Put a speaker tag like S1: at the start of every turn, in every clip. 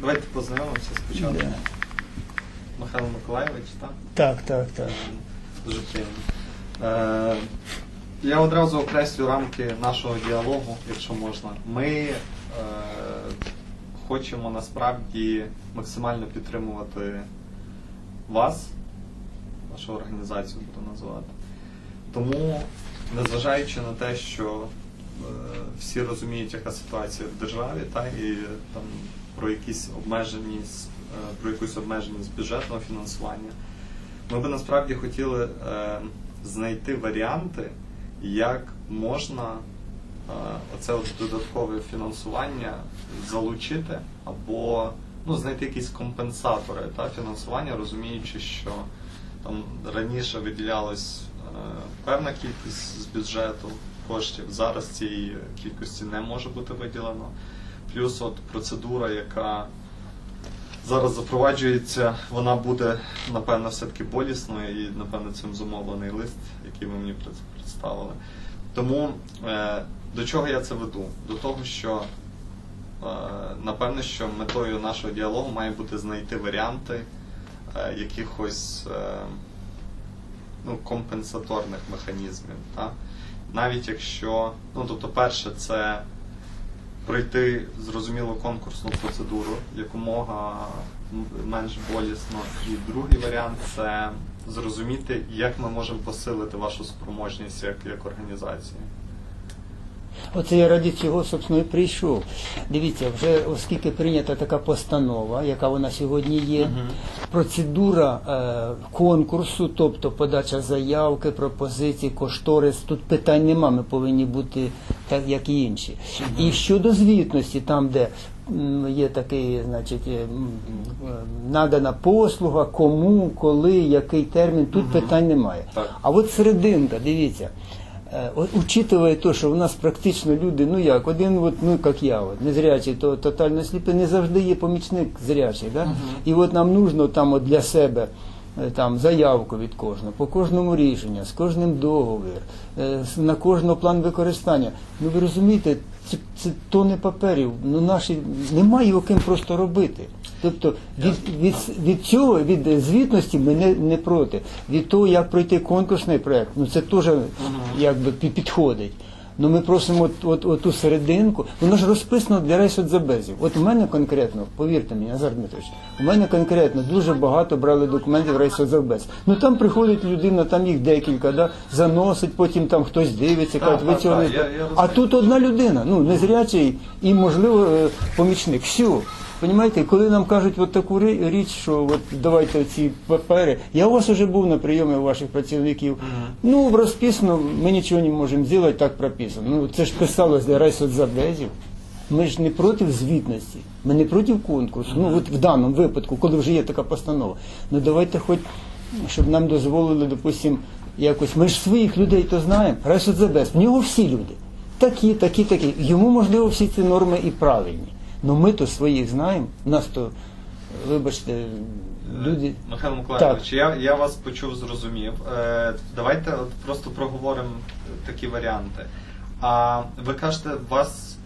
S1: Давайте познайомимося спочатку.
S2: Да.
S1: Михайло Миколаєвич, так?
S2: Так, так, так.
S1: Дуже приємно. Е, я одразу окреслю рамки нашого діалогу, якщо можна. Ми е, хочемо насправді максимально підтримувати вас, вашу організацію буду називати. Тому, незважаючи на те, що е, всі розуміють, яка ситуація в державі, та, і там про якісь обмеженість, е, про якусь обмеженість бюджетного фінансування, ми би насправді хотіли е, знайти варіанти, як можна е, оце от додаткове фінансування залучити або ну, знайти якісь компенсатори та, фінансування, розуміючи, що там раніше виділялась певна кількість з бюджету коштів, зараз цієї кількості не може бути виділено. Плюс от процедура, яка зараз запроваджується, вона буде, напевно, все-таки болісною і, напевно, цим зумовлений лист, який ви мені представили. Тому е, до чого я це веду? До того, що е, напевно, що метою нашого діалогу має бути знайти варіанти е, якихось ну, компенсаторних механізмів. Та? Навіть якщо, ну тобто, перше, це пройти зрозумілу конкурсну процедуру якомога менш болісно. І другий варіант це зрозуміти, як ми можемо посилити вашу спроможність як, як організації.
S2: Оце я раді цього, собственно, і прийшов. Дивіться, вже оскільки прийнята така постанова, яка вона сьогодні є, процедура е, конкурсу, тобто подача заявки, пропозицій, кошторис, тут питань нема, ми повинні бути як і інші. І щодо звітності, там, де є такий, значить, е, е, надана послуга, кому, коли, який термін, тут питань немає.
S1: Так.
S2: А от серединка, дивіться. Е, Учитывая то, що у нас практично люди, ну як, один, от, ну як я, от, незрячий, то тотально сліпий, не завжди є помічник зрячий. Да? І от нам нужно там от для себе там, заявку від кожного, по кожному рішенню, з кожним договір, е, на кожного план використання. Ну ви розумієте, це, це тони паперів, ну наші, немає його ким просто робити. Тобто від, від, від цього, від звітності ми не, не проти. Від того, як пройти конкурсний проект, ну це теж якби підходить. Ну ми просимо от, от, от ту серединку, воно ж розписано для рейсодзабезів. От у мене конкретно, повірте мені, Назар Дмитрович, у мене конкретно дуже багато брали документів рейсодзабез. Ну там приходить людина, там їх декілька, да, заносить, потім там хтось дивиться, кажуть, ви цього не А тут одна людина, ну незрячий і, можливо, е, помічник. Все. Понімаєте, коли нам кажуть от таку річ, що от давайте ці папери. Я у вас вже був на прийомі у ваших працівників. Ну, розписано, ми нічого не можемо зробити, так прописано. Ну, це ж писалось для райсоцзабезів. Ми ж не проти звітності, ми не проти конкурсу. Ну, от в даному випадку, коли вже є така постанова. Ну давайте хоч, щоб нам дозволили, допустим, якось. Ми ж своїх людей то знаємо. Райсоцзабез, в нього всі люди. Такі, такі, такі. Йому, можливо, всі ці норми і правильні. Ну ми то своїх знаємо. Нас то, вибачте, люди.
S1: Михайло Миколаївич, я, я вас почув, зрозумів. Е, давайте от просто проговоримо такі варіанти. А ви кажете, у вас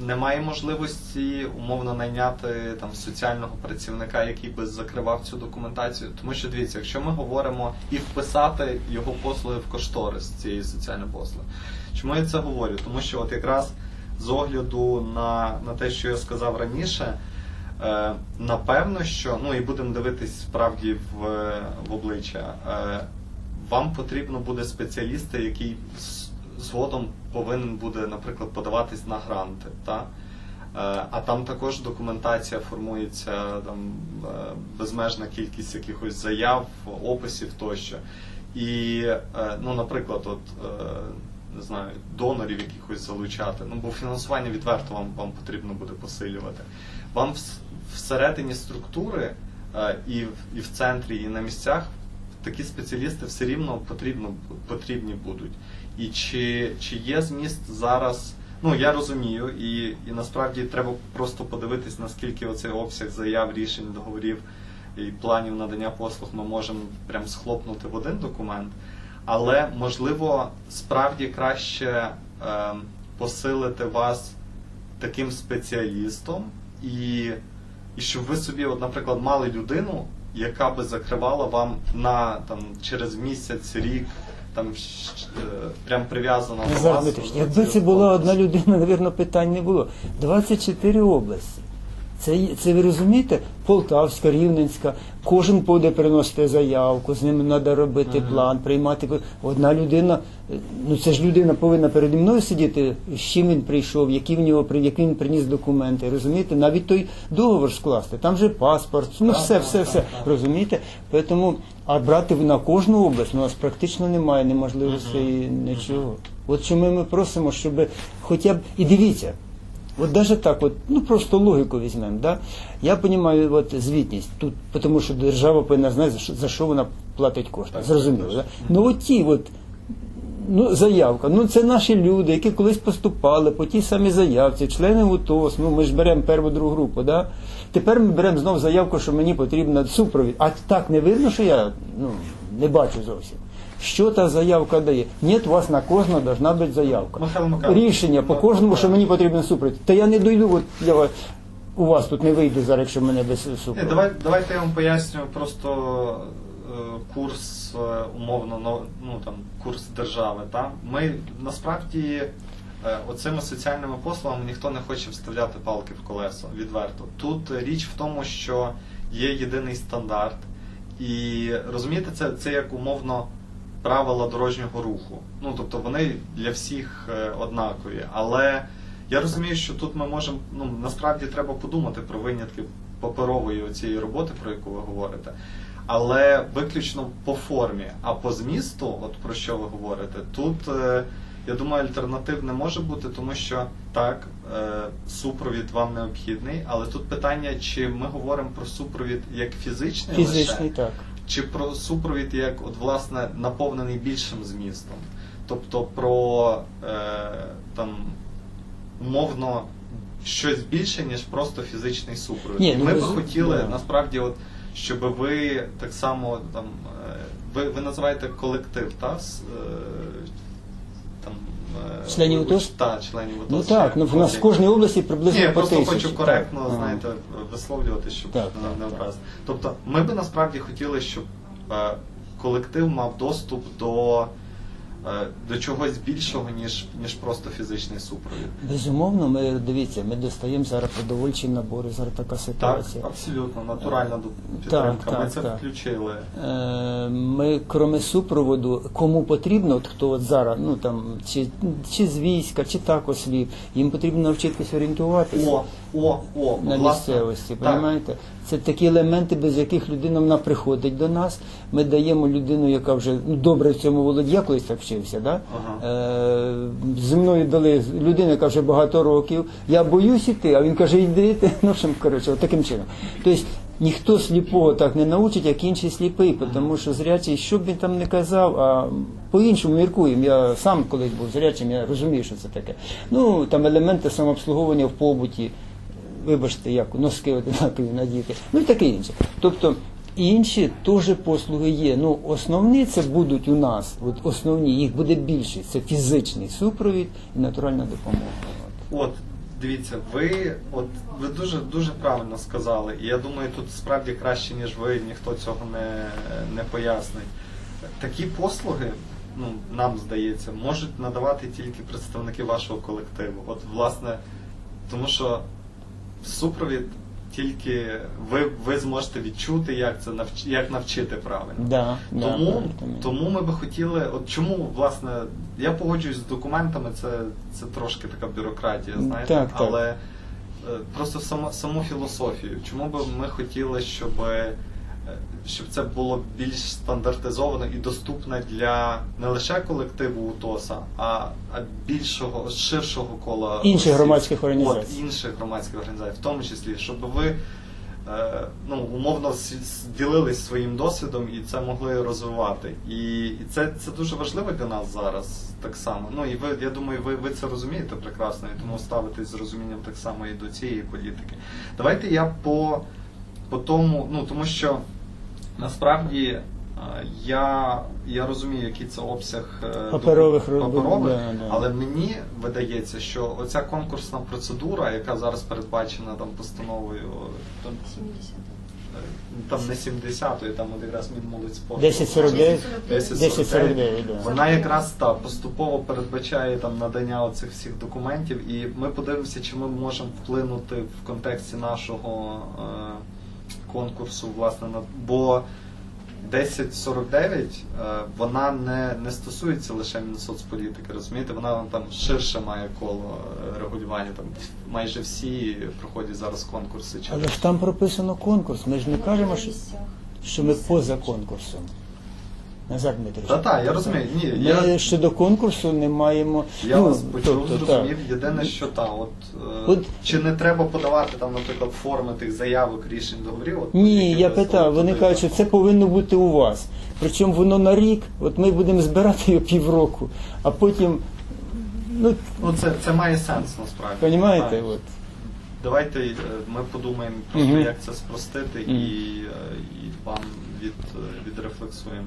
S1: немає можливості умовно найняти там соціального працівника, який би закривав цю документацію. Тому що дивіться, якщо ми говоримо і вписати його послуги в кошторис цієї соціальної послуги. Чому я це говорю? Тому що от якраз з огляду на, на те, що я сказав раніше. Е, Напевно, що ну і будемо дивитись справді в, в обличчя. Е, Вам потрібно буде спеціаліста, який згодом повинен буде, наприклад, подаватись на гранти. Та? Е, А там також документація формується, там е, безмежна кількість якихось заяв, описів тощо. І, е, ну, наприклад, от. Не знаю, донорів якихось залучати. Ну, бо фінансування відверто вам, вам потрібно буде посилювати. Вам вс- всередині структури е, і, в, і в центрі, і на місцях такі спеціалісти все рівно потрібно, потрібні будуть. І чи, чи є зміст зараз? Ну я розумію, і, і насправді треба просто подивитись, наскільки оцей обсяг заяв, рішень, договорів і планів надання послуг ми можемо прям схлопнути в один документ. Але можливо справді краще е, посилити вас таким спеціалістом і і щоб ви собі, от, наприклад, мали людину, яка би закривала вам на там через місяць, рік, там е, прям до вас.
S2: Якби це була одна людина, навірно, питань не було. 24 області. Це, це ви розумієте? Полтавська, Рівненська, кожен буде приносити заявку, з ним треба робити план, приймати. Одна людина, е, ну це ж людина повинна переді мною сидіти, з чим він прийшов, які в нього які він приніс документи, розумієте? Навіть той договор скласти, там же паспорт, ну все, все, все. Розумієте? Тому, а брати на кожну область ну, у нас практично немає неможливостей нічого. От чому ми просимо, щоб хоча б. І дивіться, от навіть так, от, ну просто логіку візьмемо. Да? Я розумію от, звітність тут, тому що держава повинна знати, за що, вона платить кошти. Зрозуміло. Да? Ну от ті от. Ну, заявка. Ну, це наші люди, які колись поступали по тій самій заявці, члени УТОС. Ну, ми ж беремо перву другу групу. Да? Тепер ми беремо знов заявку, що мені потрібна супровід. А так не видно, що я ну, не бачу зовсім. Що та заявка дає? Ні, у вас на кожного должна бути заявка. Рішення по кожному, що мені потрібен супровід. Та я не дойду, от я у вас тут не вийду зараз, якщо мене без супроводу.
S1: давай, давайте я вам поясню просто е, курс е, умовно ну, там курс держави. Та? Ми насправді е, оцими соціальними послугами ніхто не хоче вставляти палки в колесо відверто. Тут річ в тому, що є єдиний стандарт, і розумієте, це, це як умовно правила дорожнього руху. Ну тобто вони для всіх е, однакові. Але я розумію, що тут ми можемо, ну насправді треба подумати про винятки паперової цієї роботи, про яку ви говорите. Але виключно по формі, а по змісту, от про що ви говорите, тут е, я думаю, альтернатив не може бути, тому що так, е, супровід вам необхідний, але тут питання, чи ми говоримо про супровід як фізичний,
S2: Фізичний,
S1: лише,
S2: так.
S1: Чи про супровід як от власне наповнений більшим змістом, тобто про е, там умовно щось більше, ніж просто фізичний супровід.
S2: Ні, ну,
S1: Ми
S2: би
S1: хотіли
S2: да.
S1: насправді, от щоб ви так само там е, ви, ви називаєте колектив, та е, там е,
S2: Членів УТО?
S1: Та, членів УТО.
S2: Ну так, ну в нас в кожній області приблизно
S1: Ні, я
S2: по
S1: просто
S2: тисячі.
S1: хочу коректно,
S2: Так.
S1: знаєте, висловлювати, щоб
S2: Так,
S1: не-
S2: так,
S1: не
S2: так.
S1: образити. Тобто, ми би насправді хотіли, щоб е, колектив мав доступ до, до чогось більшого, ніж, ніж просто фізичний супровід.
S2: Безумовно, ми дивіться, ми достаємо зараз продовольчі набори, зараз така
S1: Так,
S2: ситуація.
S1: абсолютно, натуральна підтримка.
S2: так,
S1: ми це
S2: так.
S1: включили.
S2: Е, Ми, кроме супроводу, кому потрібно, от хто от зараз, ну там, чи, чи з війська, чи так осліп, їм потрібно навчитися орієнтуватися.
S1: О, о, о,
S2: на
S1: власне,
S2: місцевості, розумієте? Це такі елементи, без яких людина вона приходить до нас. Ми даємо людину, яка вже ну, добре в цьому володіє, я колись так вчився. Да?
S1: Ага.
S2: Е, зі мною дали людину, яка вже багато років. Я боюсь іти, а він каже, йди ти. Ну, що, коротше, от таким чином. Тобто ніхто сліпого так не научить, як інший сліпий, тому що зрячий, що б він там не казав, а по-іншому міркуємо. Я сам колись був зрячим, я розумію, що це таке. Ну, там елементи самообслуговування в побуті вибачте, як носки одинакові надіти, ну і таке інше. Тобто інші теж послуги є. Ну, основні це будуть у нас, от основні, їх буде більше. Це фізичний супровід і натуральна допомога. От.
S1: Дивіться, ви от ви дуже дуже правильно сказали, і я думаю, тут справді краще, ніж ви, ніхто цього не, не пояснить. Такі послуги, ну нам здається, можуть надавати тільки представники вашого колективу. От, власне, тому що супровід тільки ви, ви зможете відчути, як це навч, як навчити правильно.
S2: Да,
S1: Тому,
S2: да,
S1: тому ми би хотіли, от чому, власне, я погоджуюсь з документами, це, це трошки така бюрократія, знаєте,
S2: Так, так.
S1: але е, просто саму, саму філософію. Чому би ми хотіли, щоб, щоб це було більш стандартизовано і доступне для не лише колективу УТОСа, а, більшого, ширшого кола
S2: Інших громадських організацій.
S1: От, інших громадських організацій, в тому числі, щоб ви е, ну, умовно ділились своїм досвідом і це могли розвивати. І, і це, це дуже важливо для нас зараз так само. Ну і ви, я думаю, ви, ви це розумієте прекрасно, і тому ставитесь з розумінням так само і до цієї політики. Давайте я по, по тому, ну тому що насправді Е, Я, я розумію, який це обсяг е,
S2: Паперових
S1: паперових,
S2: да, да.
S1: але мені видається, що оця конкурсна процедура, яка зараз передбачена там постановою, там,
S3: 70.
S1: е, там не 70-ї, там от якраз Мінмолодь спорту.
S2: 1049,
S1: 1049,
S2: 1049, да.
S1: Вона якраз та поступово передбачає там надання оцих всіх документів, і ми подивимося, чи ми можемо вплинути в контексті нашого е, конкурсу, власне, на бо 1049 е, вона не, не стосується лише Мінсоцполітики, розумієте? Вона там ширше має коло е, регулювання. Там майже всі проходять зараз конкурси
S2: Але ж там прописано конкурс. Ми ж не кажемо, що, що ми поза конкурсом. Назар Дмитрович.
S1: Та-та, я розумію. Ні,
S2: Ми
S1: я-
S2: щодо конкурсу не маємо.
S1: Я
S2: ну,
S1: вас почув,
S2: тобто,
S1: зрозумів.
S2: так.
S1: Єдине, що та, от, е,
S2: От-
S1: чи не треба подавати там, наприклад, форми тих заявок, рішень договорів? От,
S2: Ні,
S1: які
S2: я
S1: ви
S2: питав, вони кажуть, що це повинно бути у вас. Причому воно на рік, от ми будемо збирати його півроку, а потім, ну,
S1: Ну, це, це має сенс насправді.
S2: розумієте,
S1: Так.
S2: от.
S1: Давайте е, ми подумаємо просто,
S2: Мгм.
S1: як це спростити і, е, і вам від, е, відрефлексуємо